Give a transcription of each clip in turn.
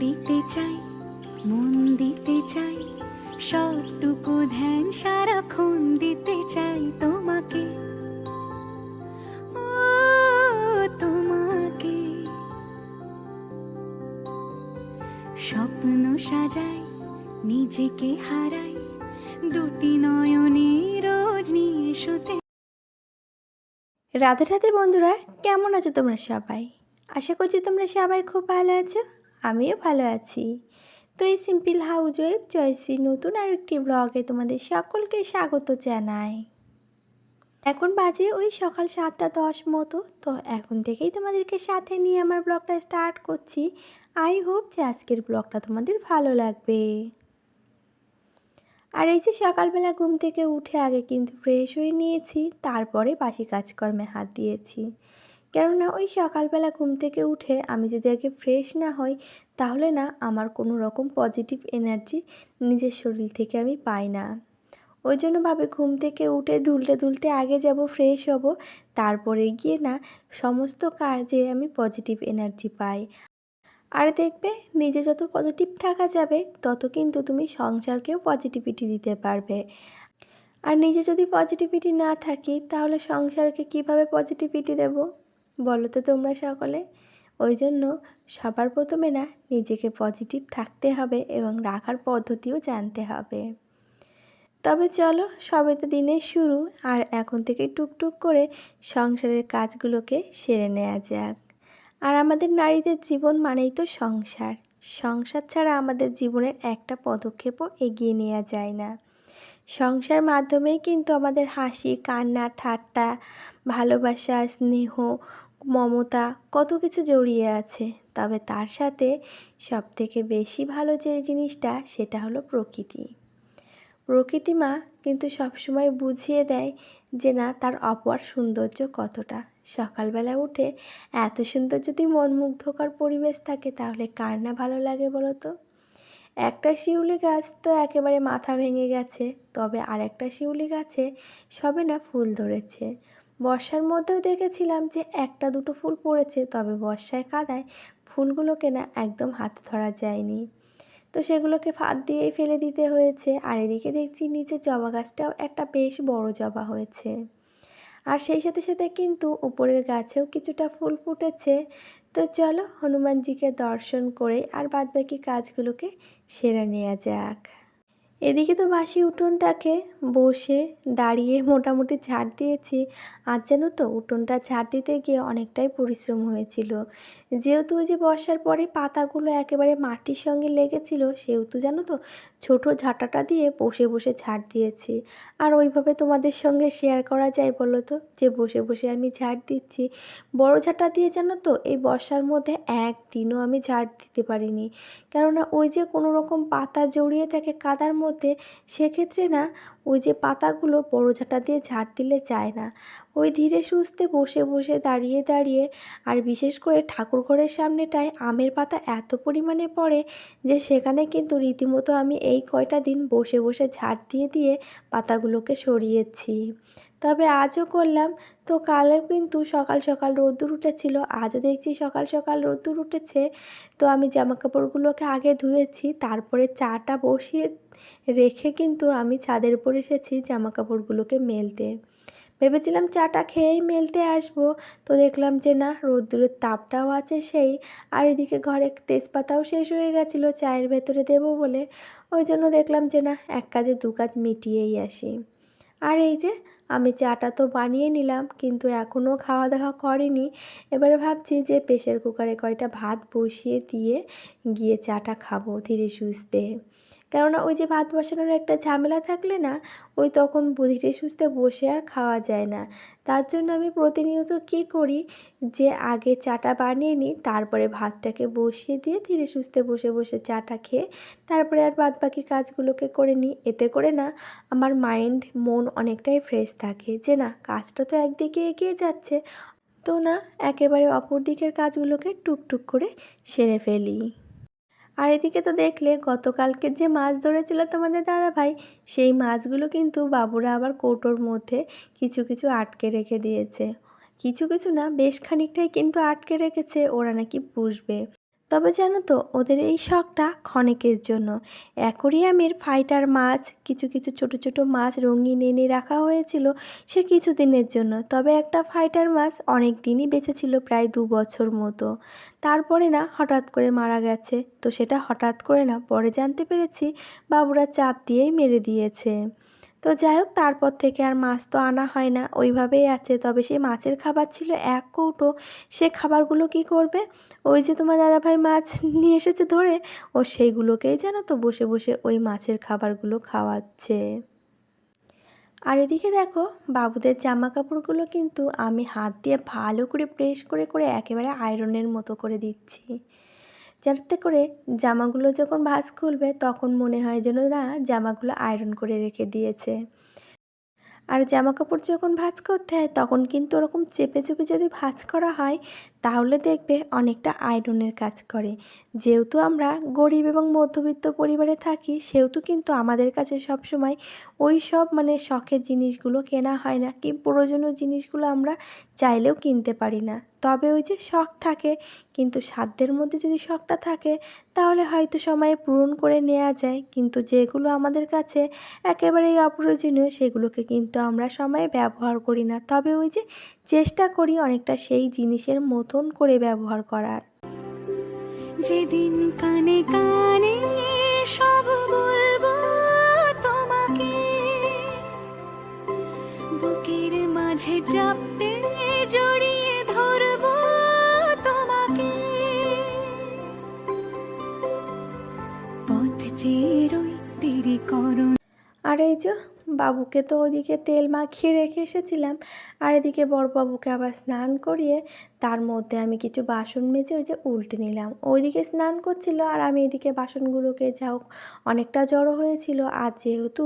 দিতে চাই, মন দিতে চাই, সবটুকু ধ্যান সারাক্ষণ দিতে চাই তোমাকে। তোমাকে। স্বপ্ন সাজাই, নিজেকে হারাই, দুটি নয়নে রোজ নিয়ে শুতে। রাধে রাধে বন্ধুরা, কেমন আছো তোমরা সবাই? আশা করছি তোমরা সবাই খুব ভালো আছো। আমিও ভালো আছি। তো এই সিম্পল হাউজ ওয়েব চয়েসি নতুন আর একটি ব্লগে তোমাদের সকলকে স্বাগত জানাই। এখন বাজে ওই সকাল সাতটা দশ মতো, তো এখন থেকেই তোমাদেরকে সাথে নিয়ে আমার ব্লগটা স্টার্ট করছি। আই হোপ যে আজকের ব্লগটা তোমাদের ভালো লাগবে। আর এই যে সকালবেলা ঘুম থেকে উঠে আগে কিন্তু ফ্রেশ হয়ে নিয়েছি, তারপরে বাসি কাজকর্মে হাত দিয়েছি। কেননা ওই সকালবেলা ঘুম থেকে উঠে আমি যদি আগে ফ্রেশ না হই, তাহলে না আমার কোনো রকম পজিটিভ এনার্জি নিজের শরীর থেকে আমি পাই না। ওই জন্য ভাবে ঘুম থেকে উঠে দুলতে দুলতে আগে যাব ফ্রেশ হব, তারপরে গিয়ে না সমস্ত কাজে আমি পজিটিভ এনার্জি পাই। আর দেখবে নিজে যত পজিটিভ থাকা যাবে, তত কিন্তু তুমি সংসারকেও পজিটিভিটি দিতে পারবে। আর নিজে যদি পজিটিভিটি না থাকি, তাহলে সংসারকে কীভাবে পজিটিভিটি দেব? বলো তো তোমরা সকলে। ওই জন্য সবার প্রথমে না নিজেকে পজিটিভ থাকতে হবে এবং রাখার পদ্ধতিও জানতে হবে। তবে চলো সবে তো দিনের শুরু, আর এখন থেকে টুকটুক করে সংসারের কাজগুলোকে সেরে নেওয়া যাক। আর আমাদের নারীদের জীবন মানেই তো সংসার। সংসার ছাড়া আমাদের জীবনের একটা পদক্ষেপও এগিয়ে নেওয়া যায় না। সংসার মাধ্যমেই কিন্তু আমাদের হাসি, কান্না, ঠাট্টা, ভালোবাসা, স্নেহ মমতা কত কিছু জড়িয়ে আছে, তবে তার সাথে সবথেকে বেশি ভালো যে জিনিসটা সেটা হলো প্রকৃতি। প্রকৃতি মা কিন্তু সবসময় বুঝিয়ে দেয় যে না, তার অপর সৌন্দর্য কতটা। সকালবেলা উঠে এত সুন্দর যদি মনমুগ্ধকর পরিবেশ থাকে, তাহলে কার না ভালো লাগে বলো তো? একটা শিউলি গাছ তো একেবারে মাথা ভেঙে গেছে, তবে আরেকটা শিউলি গাছে সবে না ফুল ধরেছে। বর্ষার মধ্যেও দেখেছিলাম যে একটা দুটো ফুল পড়েছে, তবে বর্ষায় কাদায় ফুলগুলোকে না একদম হাতে ধরা যায়নি। তো সেগুলোকে ফাঁদ দিয়েই ফেলে দিতে হয়েছে, আর এদিকে দেখছি নিচে জবা গাছটাও একটা বেশ বড় জবা হয়েছে। আর সেই সাথে সাথে কিন্তু উপরের গাছেও কিছুটা ফুল ফুটেছে। তো চলো হনুমানজিকে দর্শন করে আর বাদবাকি কাজগুলোকে সেরে নেওয়া যাক। এদিকে তো বাসি উঠোনটাকে বসে দাঁড়িয়ে মোটামুটি ঝাড় দিয়েছি। আর জানো তো, উঠোনটা ঝাড় দিতে গিয়ে অনেকটাই পরিশ্রম হয়েছিল। যেহেতু ওই যে বর্ষার পরে পাতাগুলো একেবারে মাটির সঙ্গে লেগেছিল, সেহেতু জানো তো ছোট ঝাঁটাটা দিয়ে বসে বসে ঝাড় দিয়েছি। আর ওইভাবে তোমাদের সঙ্গে শেয়ার করা যায় বলো তো? যে বসে বসে আমি ঝাড় দিচ্ছি। বড় ঝাঁটা দিয়ে জানো তো, এই বর্ষার মধ্যে একদিনও আমি ঝাড় দিতে পারিনি। কেননা ওই যে কোনো রকম পাতা জড়িয়ে থাকে কাদার মধ্যে, সেক্ষেত্রে না ওই যে পাতাগুলো বড় ঝাঁটা দিয়ে ঝাড় দিলে যায় না। ওই ধীরে সুস্থে বসে বসে দাঁড়িয়ে দাঁড়িয়ে আর বিশেষ করে ঠাকুর ঘরের সামনেটায় আমের পাতা এত পরিমাণে পড়ে যে সেখানে কিন্তু রীতিমতো আমি এই কয়টা দিন বসে বসে ঝাড় দিয়ে দিয়ে পাতাগুলোকে সরিয়েছি। তবে আজও করলাম। তো কালেও কিন্তু সকাল সকাল রোদ্দুর উঠেছিল। আজও দেখছি সকাল সকাল রোদ্দুর উঠেছে। তো আমি জামা কাপড়গুলোকে আগে ধুয়েছি, তারপরে চাটা বসিয়ে রেখে কিন্তু আমি ছাদের উপর এসেছি জামা কাপড়গুলোকে মেলতে। ভেবেছিলাম চাটা খেয়েই মেলতে আসব। তো দেখলাম যে না, রোদ্দুরের তাপটাও আছে সেই। আর এদিকে ঘরে তেজপাতাও শেষ হয়ে গেছিল, চায়ের ভেতরে দেবো বলে। ওই জন্য দেখলাম যে না, এক কাজে দু কাজ মিটিয়েই আসি। আর এই যে আমি চাটা তো বানিয়ে নিলাম, কিন্তু এখনও খাওয়া দাওয়া করিনি। এবারে ভাবছি যে প্রেশার কুকারে কয়টা ভাত বসিয়ে দিয়ে গিয়ে চাটা খাব ধীরে সুস্থে। কেননা ওই যে ভাত বসানোর একটা ঝামেলা থাকলে না, ওই তখন ধীরে সুস্থে বসে আর খাওয়া যায় না। তার জন্য আমি প্রতিনিয়ত কী করি যে আগে চাটা বানিয়ে নিই, তারপরে ভাতটাকে বসিয়ে দিয়ে ধীরে সুস্থে বসে বসে চাটা খেয়ে তারপরে আর বাদ বাকি কাজগুলোকে করে নিই। এতে করে না আমার মাইন্ড, মন অনেকটাই ফ্রেশ থাকে যে না, কাজটা তো একদিকে এগিয়ে যাচ্ছে, তো না, একেবারে অপর দিকের কাজগুলোকে টুকটুক করে সেরে ফেলি। আর এদিকে তো দেখলে, গতকালকে যে মাছ ধরেছিল তোমাদের দাদা ভাই সেই মাছগুলো কিন্তু বাবুরা আবার কৌটোর মধ্যে কিছু কিছু আটকে রেখে দিয়েছে। কিছু কিছু না, বেশ খানিকটাই কিন্তু আটকে রেখেছে, ওরা নাকি পুষবে। তবে জানো তো, ওদের এই শখটা ক্ষণিকের জন্য। অ্যাকোরিয়ামের ফাইটার মাছ, কিছু কিছু ছোট ছোট মাছ রঙিন এনে রাখা হয়েছিল সে কিছু দিনের জন্য। তবে একটা ফাইটার মাছ অনেক দিনই বেঁচে ছিল, প্রায় দু বছর মতো। তারপরে না, হঠাৎ করে মারা গেছে। তো সেটা হঠাৎ করে না, পরে জানতে পেরেছি, বাবুরা চাপ দিয়েই মেরে দিয়েছে। তো যাই হোক তারপর থেকে আর মাছ তো আনা হয় না। ওইভাবেই আছে। তবে সেই মাছের খাবার ছিল এক কৌটো। সে খাবারগুলো কি করবে? ওই যে তোমার দাদাভাই মাছ নিয়ে এসেছে ধরে, ও সেইগুলোকেই জানো তো বসে বসে ওই মাছের খাবারগুলো খাওয়াচ্ছে। আর এদিকে দেখো, বাবুদের জামা কাপড়গুলো কিন্তু আমি হাত দিয়ে ভালো করে প্রেস করে করে একেবারে আয়রনের মতো করে দিচ্ছি। যাতে করে জামাগুলো যখন ভাঁজ খুলবে, তখন মনে হয় যেন না জামাগুলো আয়রন করে রেখে দিয়েছে। আর জামা কাপড় যখন ভাঁজ করতে হয়, তখন কিন্তু ওরকম চেপে চেপে যদি ভাঁজ করা হয় তাহলে দেখবে অনেকটা আয়রনের কাজ করে। যেহেতু আমরা গরিব এবং মধ্যবিত্ত পরিবারে থাকি, সেহেতু কিন্তু আমাদের কাছে সবসময় ওই সব মানে শখের জিনিসগুলো কেনা হয় না কি প্রয়োজনীয় জিনিসগুলো আমরা চাইলেও কিনতে পারি না। তবে ওই যে শখ থাকে, কিন্তু সাধ্যের মধ্যে যদি শখটা থাকে, তাহলে হয়তো সময়ে পূরণ করে নেওয়া যায়। কিন্তু যেগুলো আমাদের কাছে একেবারেই অপ্রয়োজনীয়, সেগুলোকে কিন্তু আমরা সময়ে ব্যবহার করি না। তবে ওই যে চেষ্টা করি অনেকটা সেই জিনিসের মতন করে ব্যবহার করার। যেদিন কানে কানে সব বলব তোমাকে বুকের মাঝে চাপতে জড়িয়ে ধরবো তোমাকে। পথ চেয়ে রই দেরি করো আর এই যে বাবুকে তো ওদিকে তেল মাখিয়ে রেখে এসেছিলাম আর এদিকে বড়বাবুকে আবার স্নান করিয়ে তার মধ্যে আমি কিছু বাসন মেজে ওই যে উল্টে নিলাম। ওইদিকে স্নান করছিল আর আমি এদিকে বাসনগুলোকে যা হোক অনেকটা জড়ো হয়েছিল। আর যেহেতু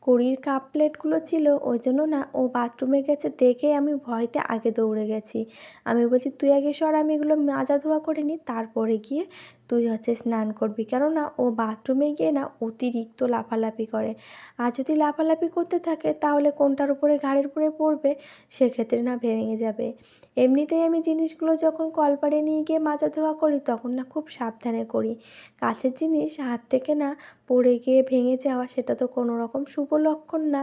কড়ির কাপ প্লেটগুলো ছিল, ওই জন্য না ও বাথরুমে গেছে দেখে আমি ভয়তে আগে দৌড়ে গেছি। আমি বলছি, তুই আগে সর, আমি এগুলো মাজা ধোয়া করে নিই, তারপরে গিয়ে তুই হচ্ছে স্নান করবি। কেননা ও বাথরুমে গিয়ে না অতিরিক্ত লাফালাফি করে। আর যদি লাফালাফি করতে থাকে, তাহলে কোনটার উপরে ঘাড়ের উপরে পড়বে, সেক্ষেত্রে না ভেঙে যাবে। এমনিতেই আমি জিনিসগুলো যখন কলপাড়ে নিয়ে গিয়ে মাজা ধোয়া করি, তখন না খুব সাবধানে করি। কাছের জিনিস হাত থেকে না পড়ে গিয়ে ভেঙে যাওয়া, সেটা তো কোনো রকম শুভ লক্ষণ না।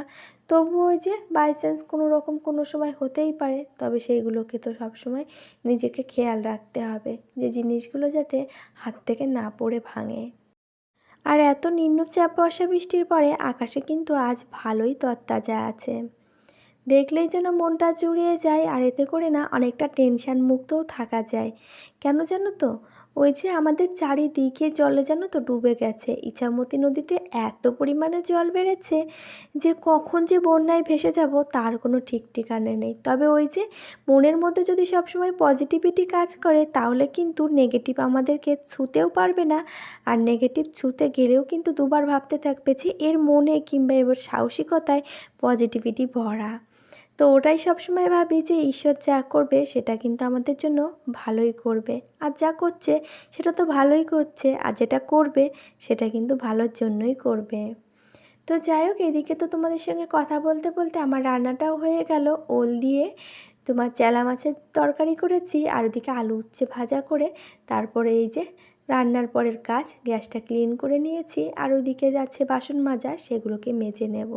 তবু ওই যে বাই চান্স কোনো রকম কোনো সময় হতেই পারে, তবে সেইগুলোকে তো সবসময় নিজেকে খেয়াল রাখতে হবে, যে জিনিসগুলো যাতে হাত থেকে না পড়ে ভাঙে। আর এত নিম্নচাপ বর্ষা বৃষ্টির পরে আকাশে কিন্তু আজ ভালোই তরতাজা আছে। দেখলেই যেন মনটা জুড়িয়ে যায় আর এতে করে না অনেকটা টেনশান মুক্তও থাকা যায়। কেন জানো তো? ওই যে আমাদের চারিদিকে জলে যেন তো ডুবে গেছে। ইছামতি নদীতে এত পরিমাণে জল বেড়েছে যে কখন যে বন্যায় ভেসে যাব তার কোনো ঠিক ঠিকানা নেই। তবে ওই যে মনের মধ্যে যদি সবসময় পজিটিভিটি কাজ করে তাহলে কিন্তু নেগেটিভ আমাদেরকে ছুতেও পারবে না। আর নেগেটিভ ছুতে গেলেও কিন্তু দুবার ভাবতে থাকবে যে এর মনে কিংবা এবার সাহসিকতায় পজিটিভিটি ভরা। তো ওটাই সবসময় ভাবি যে ঈশ্বর যা করবে সেটা কিন্তু আমাদের জন্য ভালোই করবে। আর যা করছে সেটা তো ভালোই করছে, আর যেটা করবে সেটা কিন্তু ভালোর জন্যই করবে। তো যাই হোক, এদিকে তো তোমাদের সঙ্গে কথা বলতে বলতে আমার রান্নাটাও হয়ে গেল। ওল দিয়ে তোমার চেলা মাছের তরকারি করেছি, আর ওদিকে আলু উচ্ছে ভাজা করে তারপরে এই যে রান্নার পরের কাজ, গ্যাসটা ক্লিন করে নিয়েছি। আর ওদিকে যাচ্ছে বাসন মাজা, সেগুলোকে মেজে নেব।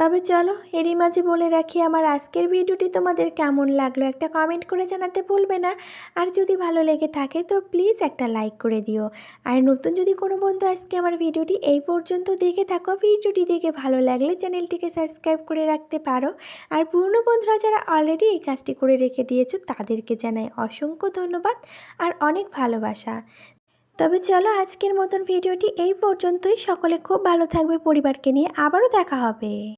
তবে চলো এরই মাঝে বলে রাখি আমার আজকের ভিডিওটি তোমাদের কেমন লাগল একটা কমেন্ট করে জানাতে ভুলবে না। আর যদি ভালো লেগে থাকে তো প্লিজ একটা লাইক করে দিও। আর নতুন যদি কোনো বন্ধু আজকে আমার ভিডিওটি এই পর্যন্ত দেখে থাকো, ভিডিওটি দেখে ভালো লাগলে চ্যানেলটিকে সাবস্ক্রাইব করে রাখতে পারো। আর পুরনো বন্ধুরা যারা অলরেডি এই কাজটি করে রেখে দিয়েছ, তাদেরকে জানাই অসংখ্য ধন্যবাদ আর অনেক ভালোবাসা। তবে চলো আজকের মতন ভিডিওটি এই পর্যন্তই। সকলে খুব ভালো থাকবে, পরিবারকে নিয়ে আবারও দেখা হবে।